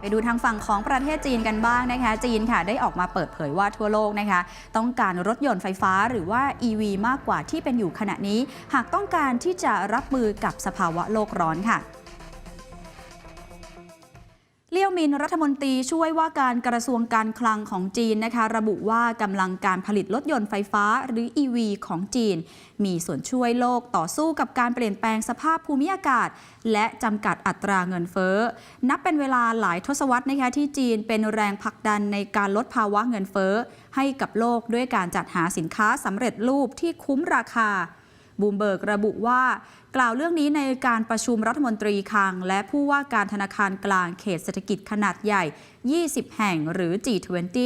ไปดูทางฝั่งของประเทศจีนกันบ้างนะคะ จีนค่ะได้ออกมาเปิดเผยว่าทั่วโลกนะคะ ต้องการรถยนต์ไฟฟ้าหรือว่า EV มากกว่าที่เป็นอยู่ขณะนี้ หากต้องการที่จะรับมือกับสภาวะโลกร้อนค่ะ เลี่ยวมินรัฐมนตรีช่วยว่าการกระทรวงการคลังของจีนนะคะ ระบุว่ากำลังการผลิตรถยนต์ไฟฟ้าหรือ EV ของจีน มีส่วนช่วยโลกต่อสู้กับการเปลี่ยนแปลงสภาพภูมิอากาศ และจำกัดอัตราเงินเฟ้อ นับเป็นเวลาหลายทศวรรษนะคะที่จีนเป็นแรงผลักดันในการลดภาวะเงินเฟ้อ ให้กับโลกด้วยการจัดหาสินค้าสำเร็จรูปที่คุ้มราคา บูมเบิร์กระบุว่า กล่าวเรื่องนี้ในการประชุมรัฐมนตรีคลัง และผู้ว่าการธนาคารกลางเขตเศรษฐกิจขนาดใหญ่20 แห่งหรือ G20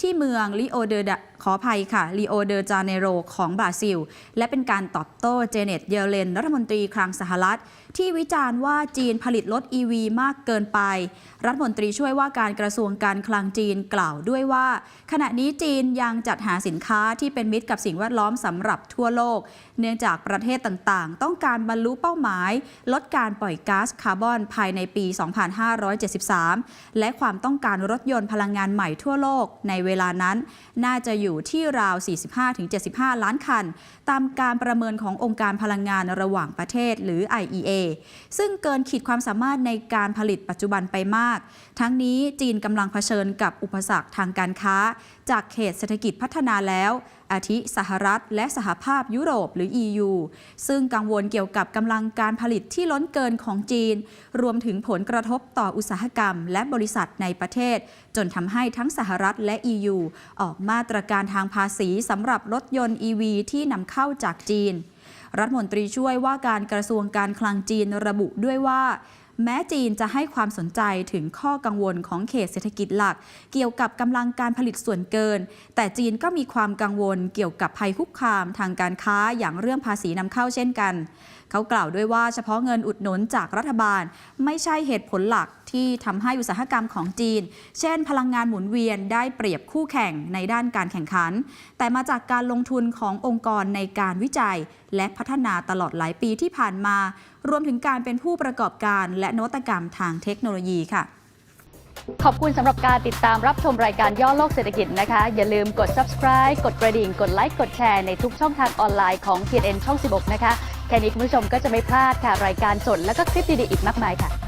ที่เมืองลิโอเดอขออภัยค่ะลิโอเดจาเนโรของบราซิล และเป็นการตอบโต้เจเน็ตเยเลน รัฐมนตรีคลังสหรัฐ ที่วิจารณ์ว่าจีนผลิตรถ EV มากเกินไป รัฐมนตรีช่วยว่าการกระทรวงการคลังจีนกล่าวด้วยว่า ขณะนี้จีนยังจัดหาสินค้าที่เป็นมิตรกับสิ่งแวดล้อมสำหรับทั่วโลก เนื่องจากประเทศต่างๆ ต้องการบรรลุเป้าหมาย ลดการปล่อยก๊าซคาร์บอนภายในปี 2573 และความต้องการรถยนต์พลังงานใหม่ทั่วโลกในเวลานั้น น่าจะอยู่ที่ราว 45-75 ล้านคัน ตามการประเมินขององค์การพลังงานระหว่างประเทศหรือ IEA ซึ่งเกินขีดความสามารถในการผลิตปัจจุบันไปมาก ทั้งนี้จีนกำลังเผชิญกับอุปสรรคทางการค้า จากเขตเศรษฐกิจพัฒนาแล้ว อาทิสหรัฐ และสหภาพยุโรปหรือ EU ซึ่งกังวลเกี่ยวกับกำลังการผลิตที่ล้นเกินของจีน รวมถึงผลกระทบต่ออุตสาหกรรม และบริษัทในประเทศ จนทำให้ทั้งสหรัฐและ EU ออกมาตรการทางภาษีสำหรับรถยนต์ EV ที่นำเข้าจากจีน รัฐมนตรีช่วยว่าการกระทรวงการคลังจีนระบุด้วยว่า แม้จีนจะให้ความสนใจถึงข้อกังวลของเขตเศรษฐกิจหลัก เกี่ยวกับกำลังการผลิตส่วนเกิน แต่จีนก็มีความกังวลเกี่ยวกับภัยคุกคามทางการค้าอย่างเรื่องภาษีนำเข้าเช่นกัน เขากล่าวด้วยว่าเฉพาะเงินอุดหนุนจากรัฐบาลไม่ใช่เหตุผลหลัก ที่ทำให้อุตสาหกรรมของจีน เช่น พลังงานหมุนเวียนได้เปรียบคู่แข่งในด้านการแข่งขัน แต่มาจากการลงทุนขององค์กรในการวิจัย และพัฒนาตลอดหลายปีที่ผ่านมา รวมถึงการเป็นผู้ประกอบการและนวัตกรรมทางเทคโนโลยีค่ะขอบคุณสำหรับการติดตามรับชมรายการย่อโลกเศรษฐกิจนะคะ อย่าลืมกด subscribe กดกระดิ่ง กดไลค์ กดแชร์ในทุกช่องทางออนไลน์ของ TNN ช่อง 16 นะคะ แค่นี้คุณผู้ชมก็จะไม่พลาดค่ะ รายการสดและก็คลิปดีๆอีกมากมายค่ะ